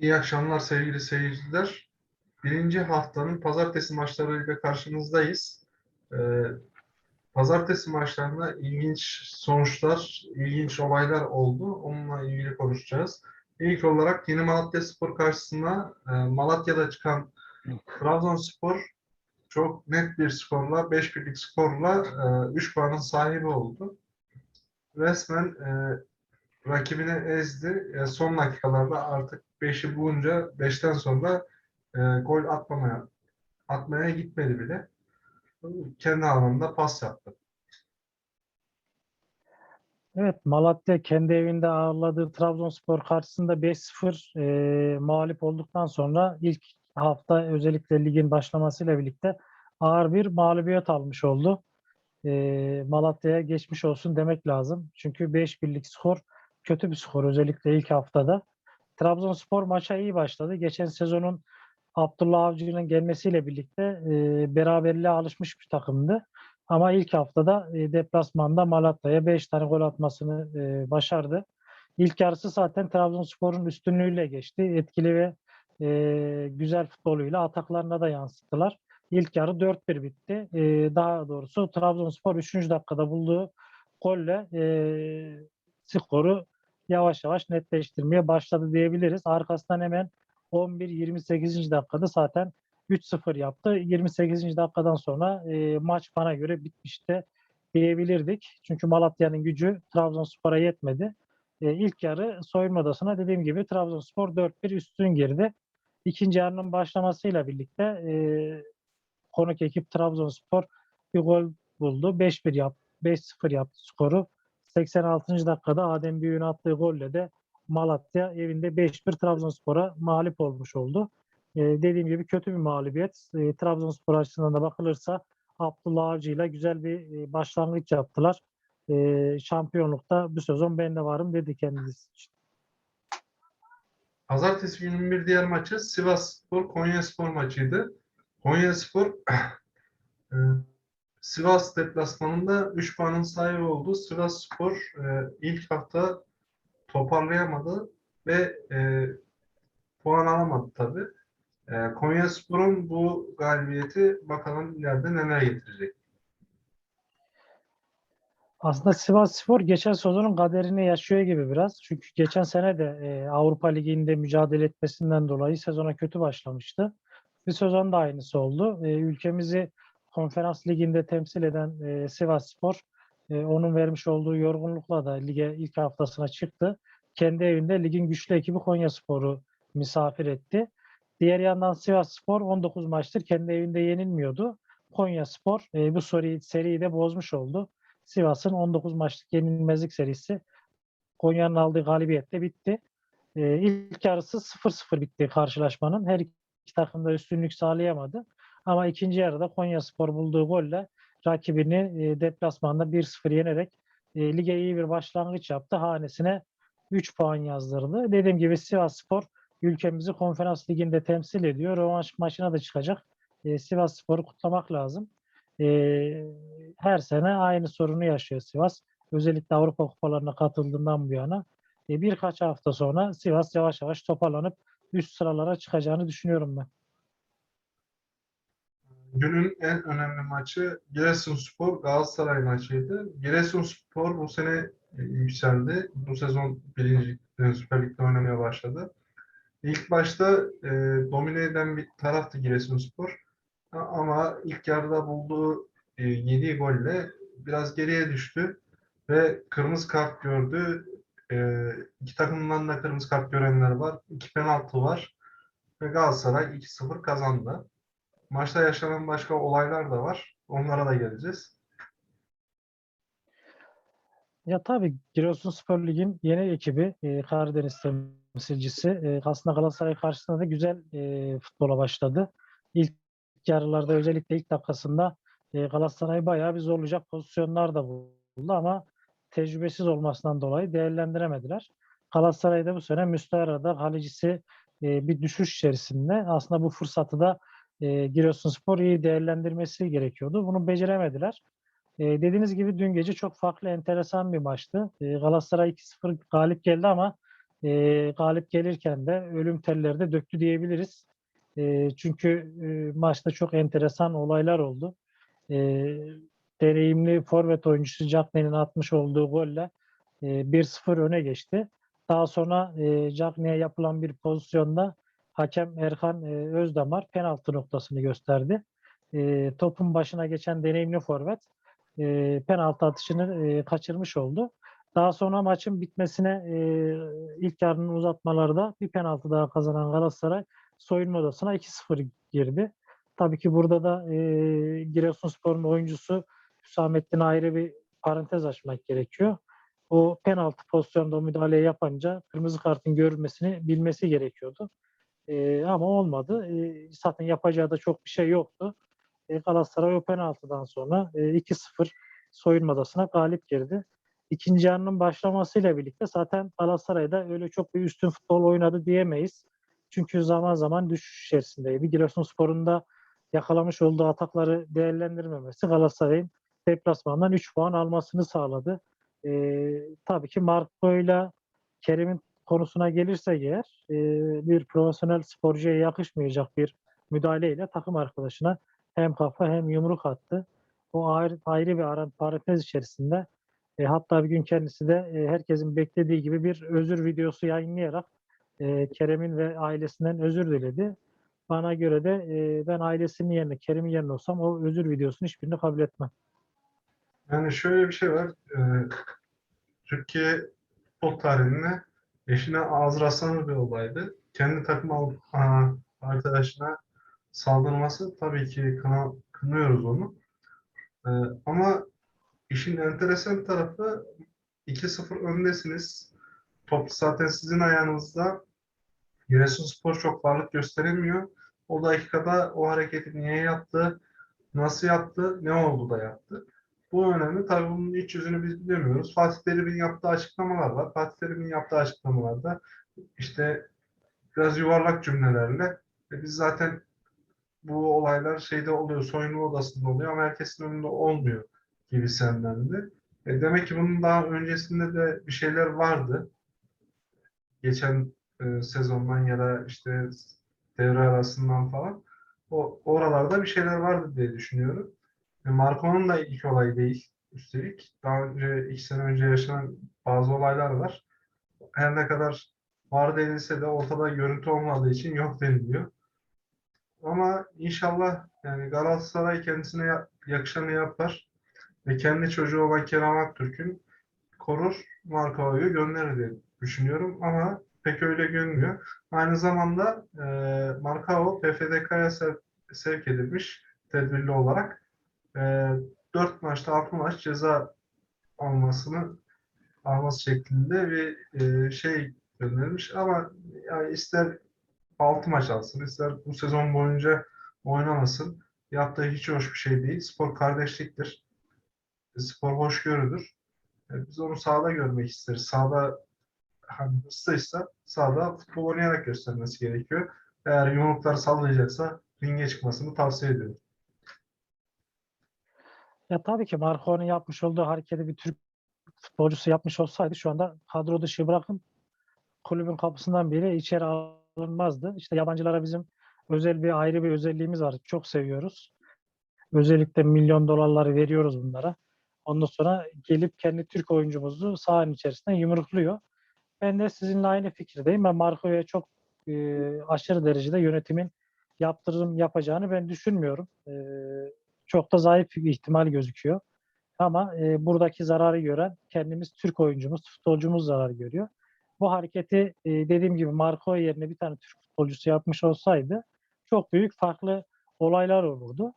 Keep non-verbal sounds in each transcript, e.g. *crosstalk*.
İyi akşamlar sevgili seyirciler. Birinci haftanın pazartesi maçlarıyla karşınızdayız. Ee, pazartesi maçlarında ilginç sonuçlar, ilginç olaylar oldu. Onunla ilgili konuşacağız. İlk olarak Yeni Malatya Spor karşısında e, Malatya'da çıkan Trabzonspor çok net bir skorla, 5 birlik skorla 3 puanın sahibi oldu. Resmen e, rakibini ezdi. E, son dakikalarda artık 5'i bulunca 5'ten sonra e, gol atmamaya atmaya gitmedi bile. Kendi alanında pas yaptı. Evet, Malatya kendi evinde ağırladığı Trabzonspor karşısında 5-0 e, mağlup olduktan sonra ilk hafta özellikle ligin başlamasıyla birlikte ağır bir mağlubiyet almış oldu. E, Malatya'ya geçmiş olsun demek lazım. Çünkü 5 birlik skor kötü bir skor özellikle ilk haftada. Trabzonspor maça iyi başladı. Geçen sezonun Abdullah Avcı'nın gelmesiyle birlikte e, beraberliğe alışmış bir takımdı. Ama ilk haftada e, deplasmanda Malatya'ya 5 tane gol atmasını e, başardı. İlk yarısı zaten Trabzonspor'un üstünlüğüyle geçti. Etkili ve e, güzel futboluyla ataklarına da yansıttılar. İlk yarı 4-1 bitti. E, daha doğrusu Trabzonspor 3. dakikada bulduğu golle e, skoru yavaş yavaş netleştirmeye başladı diyebiliriz. Arkasından hemen 11-28. dakikada zaten 3-0 yaptı. 28. dakikadan sonra e, maç bana göre bitmişti diyebilirdik. Çünkü Malatya'nın gücü Trabzonspor'a yetmedi. E, ilk yarı soyunma odasına dediğim gibi Trabzonspor 4-1 üstün girdi. İkinci yarının başlamasıyla birlikte e, konuk ekip Trabzonspor bir gol buldu. 5-1 yap, 5-0 yaptı skoru. 86. dakikada Adem Büyük'ün attığı golle de Malatya evinde 5-1 Trabzonspor'a mağlup olmuş oldu. Ee, dediğim gibi kötü bir mağlubiyet. Ee, Trabzonspor açısından da bakılırsa Abdullah Avcı ile güzel bir e, başlangıç yaptılar. Ee, şampiyonlukta bu sezon ben de varım dedi kendisi için. Pazartesi günün bir diğer maçı Sivas Spor Konya Spor maçıydı. Konya Spor *clears throat* e, Sivas deplasmanında 3 puanın sahibi oldu. Sivas Spor e, ilk hafta toparlayamadı ve e, puan alamadı tabii. E, Konya Spor'un bu galibiyeti bakalım ileride neler getirecek. Aslında Sivas Spor geçen sezonun kaderini yaşıyor gibi biraz. Çünkü geçen sene de e, Avrupa Ligi'nde mücadele etmesinden dolayı sezona kötü başlamıştı. Bir sezon da aynısı oldu. E, ülkemizi konferans liginde temsil eden e, Sivas Spor e, onun vermiş olduğu yorgunlukla da lige ilk haftasına çıktı. Kendi evinde ligin güçlü ekibi Konya Spor'u misafir etti. Diğer yandan Sivas Spor 19 maçtır kendi evinde yenilmiyordu. Konya Spor e, bu seriyi, seriyi de bozmuş oldu. Sivas'ın 19 maçlık yenilmezlik serisi Konya'nın aldığı galibiyetle bitti. E, ilk yarısı 0-0 bitti karşılaşmanın. Her iki takım da üstünlük sağlayamadı. Ama ikinci yarıda Konya Spor bulduğu golle rakibini e, deplasmanda 1-0 yenerek e, lige iyi bir başlangıç yaptı. Hanesine 3 puan yazdırdı. Dediğim gibi Sivas Spor ülkemizi konferans liginde temsil ediyor. Rövanş maçına da çıkacak. E, Sivas Spor'u kutlamak lazım. Her sene aynı sorunu yaşıyor Sivas. Özellikle Avrupa kupalarına katıldığından bu yana. E, birkaç hafta sonra Sivas yavaş yavaş toparlanıp üst sıralara çıkacağını düşünüyorum ben. Günün en önemli maçı Giresunspor Galatasaray maçıydı. Giresunspor bu sene e, yükseldi. Bu sezon birinci Süper Lig'de oynamaya başladı. İlk başta e, domine eden bir taraftı Giresunspor. Ama ilk yarıda bulduğu e, yediği golle biraz geriye düştü ve kırmızı kart gördü. E, iki takımdan da kırmızı kart görenler var. İki penaltı var. Ve Galatasaray 2-0 kazandı. Maçta yaşanan başka olaylar da var. Onlara da geleceğiz. Ya tabii Giresunspor Lig'in yeni ekibi e, Karadeniz temsilcisi. E, aslında Galatasaray karşısında da güzel e, futbola başladı. İlk yarılarda özellikle ilk dakikasında e, Galatasaray bayağı bir zorlayacak pozisyonlar da buldu ama tecrübesiz olmasından dolayı değerlendiremediler. Galatasaray'da bu sene Müstahara'da kalecisi e, bir düşüş içerisinde. Aslında bu fırsatı da e, Giresunspor iyi değerlendirmesi gerekiyordu. Bunu beceremediler. E, dediğiniz gibi dün gece çok farklı, enteresan bir maçtı. E, Galatasaray 2-0 galip geldi ama e, galip gelirken de ölüm telleri de döktü diyebiliriz. E, çünkü e, maçta çok enteresan olaylar oldu. E, deneyimli forvet oyuncusu Cagney'in atmış olduğu golle e, 1-0 öne geçti. Daha sonra e, Cagney'e yapılan bir pozisyonda hakem Erkan e, Özdamar penaltı noktasını gösterdi. E, topun başına geçen deneyimli forvet e, penaltı atışını kaçırmış oldu. Daha sonra maçın bitmesine ilk yarının uzatmalarda bir penaltı daha kazanan Galatasaray soyunma odasına 2-0 girdi. Tabii ki burada da Giresunspor'un oyuncusu Hüsamettin ayrı bir parantez açmak gerekiyor. O penaltı pozisyonda müdahale yapınca kırmızı kartın görülmesini bilmesi gerekiyordu. E, ama olmadı. E, zaten yapacağı da çok bir şey yoktu. E, Galatasaray o penaltıdan sonra e, 2-0 soyunma odasına galip girdi. İkinci yarının başlamasıyla birlikte zaten Galatasaray'da öyle çok bir üstün futbol oynadı diyemeyiz. Çünkü zaman zaman düşüş içerisindeydi. Giresunspor'un da yakalamış olduğu atakları değerlendirmemesi Galatasaray'ın deplasmandan 3 puan almasını sağladı. Ee, tabii ki Marco'yla Kerim'in konusuna gelirsek eğer e, bir profesyonel sporcuya yakışmayacak bir müdahaleyle takım arkadaşına hem kafa hem yumruk attı. O ayrı, ayrı bir ara- parantez içerisinde e, hatta bir gün kendisi de e, herkesin beklediği gibi bir özür videosu yayınlayarak Kerem'in ve ailesinden özür diledi. Bana göre de ben ailesinin yerine, Kerem'in yerine olsam o özür videosunu hiçbirini kabul etmem. Yani şöyle bir şey var. Türkiye futbol tarihinde eşine ağız rastlanan bir olaydı. Kendi takım arkadaşına saldırması tabii ki kına, kınıyoruz onu. Ee, ama işin enteresan tarafı 2-0 öndesiniz. Top zaten sizin ayağınızda. Giresunspor çok varlık gösteremiyor. O dakikada o hareketi niye yaptı, nasıl yaptı, ne oldu da yaptı. Bu önemli. Tabii bunun iç yüzünü biz bilemiyoruz. Fatih Terim'in yaptığı açıklamalar var. Fatih Terim'in yaptığı açıklamalarda işte biraz yuvarlak cümlelerle ve biz zaten bu olaylar şeyde oluyor, soyunma odasında oluyor ama herkesin önünde olmuyor gibi senden E demek ki bunun daha öncesinde de bir şeyler vardı. Geçen e, sezondan ya da işte devre arasından falan. O oralarda bir şeyler vardı diye düşünüyorum. E, Marco'nun da ilk olay değil. Üstelik daha önce iki sene önce yaşanan bazı olaylar var. Her ne kadar var denilse de ortada görüntü olmadığı için yok deniliyor. Ama inşallah yani Galatasaray kendisine ya- yakışanı yapar ve kendi çocuğu olan Kerem Aktürk'ün korur, Marco'yu gönderir diye düşünüyorum ama pek öyle görünmüyor. Aynı zamanda e, Marcao PFDK'ya sev- sevk edilmiş tedbirli olarak. E, 4 maçta 6 maç ceza almasını alması şeklinde bir e, şey gönderilmiş ama yani ister 6 maç alsın, ister bu sezon boyunca oynamasın. Yaptığı hiç hoş bir şey değil. Spor kardeşliktir. Spor hoşgörüdür. E, Biz onu sahada görmek isteriz. Sahada hani hırslıysa sahada futbol oynayarak göstermesi gerekiyor. Eğer yumruklar sallayacaksa ringe çıkmasını tavsiye ediyorum. Ya tabii ki Marco'nun yapmış olduğu hareketi bir Türk futbolcusu yapmış olsaydı şu anda kadro dışı bırakın kulübün kapısından biri içeri alınmazdı. İşte yabancılara bizim özel bir ayrı bir özelliğimiz var. Çok seviyoruz. Özellikle milyon dolarları veriyoruz bunlara. Ondan sonra gelip kendi Türk oyuncumuzu sahanın içerisinde yumrukluyor. Ben de sizinle aynı fikirdeyim. Ben Marco'ya çok e, aşırı derecede yönetimin yaptırım yapacağını ben düşünmüyorum. E, çok da zayıf bir ihtimal gözüküyor. Ama e, buradaki zararı gören kendimiz Türk oyuncumuz, futbolcumuz zarar görüyor. Bu hareketi e, dediğim gibi Marco yerine bir tane Türk futbolcusu yapmış olsaydı çok büyük farklı olaylar olurdu.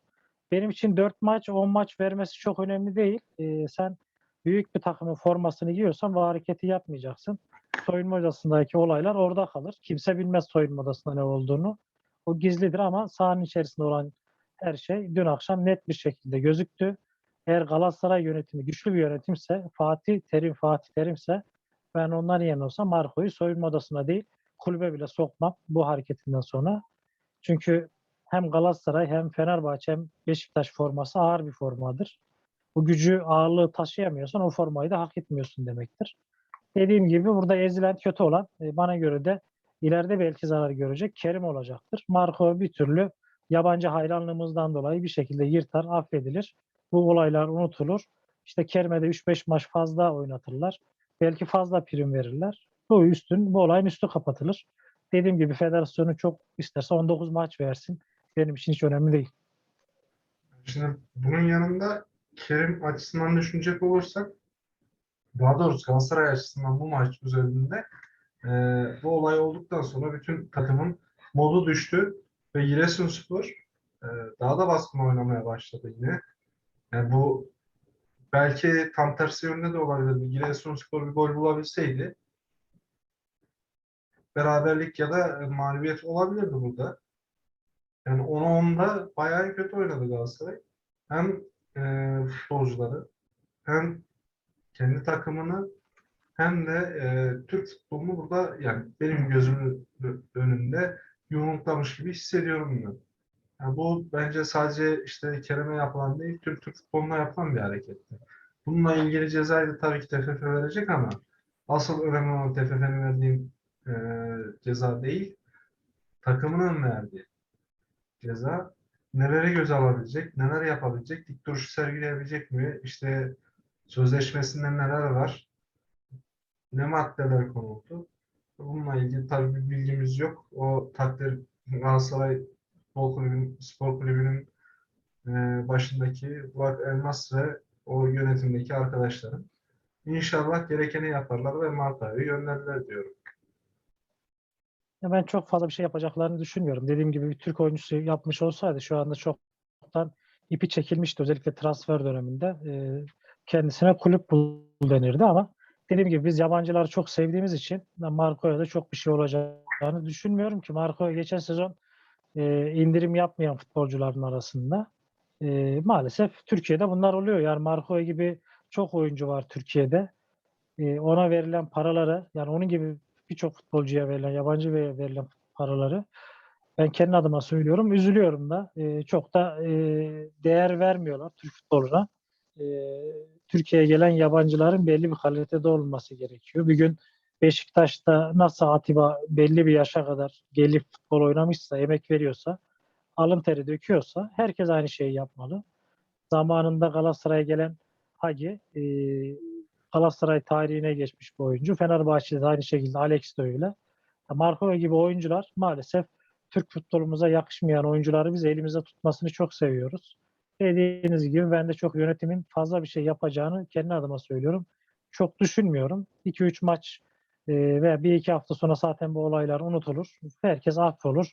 Benim için 4 maç, 10 maç vermesi çok önemli değil. E, sen büyük bir takımın formasını giyiyorsan bu hareketi yapmayacaksın. Soyunma odasındaki olaylar orada kalır. Kimse bilmez soyunma odasında ne olduğunu. O gizlidir ama sahanın içerisinde olan her şey dün akşam net bir şekilde gözüktü. Eğer Galatasaray yönetimi güçlü bir yönetimse, Fatih Terim Fatih Terim'se ben onların yerine olsam Marco'yu soyunma odasına değil kulübe bile sokmam bu hareketinden sonra. Çünkü hem Galatasaray hem Fenerbahçe hem Beşiktaş forması ağır bir formadır. Bu gücü ağırlığı taşıyamıyorsan o formayı da hak etmiyorsun demektir. Dediğim gibi burada ezilen kötü olan e, bana göre de ileride belki zarar görecek Kerim olacaktır. Marco bir türlü yabancı hayranlığımızdan dolayı bir şekilde yırtar, affedilir. Bu olaylar unutulur. İşte Kerim'e de 3-5 maç fazla oynatırlar. Belki fazla prim verirler. Bu üstün, bu olayın üstü kapatılır. Dediğim gibi federasyonu çok isterse 19 maç versin. Benim için hiç önemli değil. Şimdi bunun yanında Kerim açısından düşünecek olursak daha doğrusu Galatasaray açısından bu maç üzerinde e, bu olay olduktan sonra bütün takımın modu düştü ve Giresunspor e, daha da baskın oynamaya başladı yine. Yani bu belki tam tersi yönde de olabilirdi. Giresunspor bir gol bulabilseydi beraberlik ya da mağlubiyet olabilirdi burada. Yani 10'a 10'da bayağı kötü oynadı Galatasaray. Hem e, futbolcuları hem kendi takımını hem de e, Türk futbolunu burada yani benim gözümün önünde yumruklamış gibi hissediyorum ben. Yani bu bence sadece işte Kerem'e yapılan değil, Türk Türk futboluna yapılan bir hareketti. Bununla ilgili cezayı da tabii ki TFF verecek ama asıl önemli olan TFF'nin verdiği e, ceza değil, takımının verdiği ceza neleri göze alabilecek, neler yapabilecek, dik duruş sergileyebilecek mi? İşte sözleşmesinde neler var? Ne maddeler konuldu? Bununla ilgili tabii bir bilgimiz yok. O takdir Galatasaray Futbol Kulübü'nün, Spor Kulübü'nün e, başındaki Burak Elmas ve o yönetimdeki arkadaşların. İnşallah gerekeni yaparlar ve Marta'yı gönderirler diyorum. Ya ben çok fazla bir şey yapacaklarını düşünmüyorum. Dediğim gibi bir Türk oyuncusu yapmış olsaydı şu anda çoktan ipi çekilmişti. Özellikle transfer döneminde e, kendisine kulüp bul denirdi ama dediğim gibi biz yabancıları çok sevdiğimiz için Marco'ya da çok bir şey olacağını düşünmüyorum ki Marco geçen sezon e, indirim yapmayan futbolcuların arasında. E, maalesef Türkiye'de bunlar oluyor. Yani Marco gibi çok oyuncu var Türkiye'de. E, ona verilen paraları yani onun gibi birçok futbolcuya verilen, yabancı ve verilen paraları ben kendi adıma söylüyorum. Üzülüyorum da. E, çok da e, değer vermiyorlar Türk futboluna. E, Türkiye'ye gelen yabancıların belli bir kalitede olması gerekiyor. Bir gün Beşiktaş'ta nasıl Atiba belli bir yaşa kadar gelip futbol oynamışsa, emek veriyorsa, alın teri döküyorsa herkes aynı şeyi yapmalı. Zamanında Galatasaray'a gelen Hagi, e, Galatasaray tarihine geçmiş bir oyuncu. Fenerbahçe'de de aynı şekilde Alex de öyle. Marco gibi oyuncular maalesef Türk futbolumuza yakışmayan oyuncuları biz elimizde tutmasını çok seviyoruz. Dediğiniz gibi ben de çok yönetimin fazla bir şey yapacağını kendi adıma söylüyorum. Çok düşünmüyorum. 2-3 maç e, veya 1-2 hafta sonra zaten bu olaylar unutulur. Herkes affolur.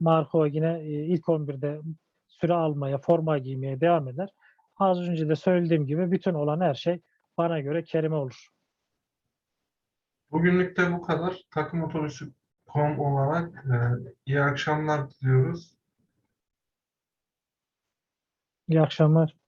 Marco yine e, ilk 11'de süre almaya, forma giymeye devam eder. Az önce de söylediğim gibi bütün olan her şey bana göre Kerime olur. Bugünlük de bu kadar. Takım otobüsü.com olarak e, iyi akşamlar diliyoruz. İyi akşamlar.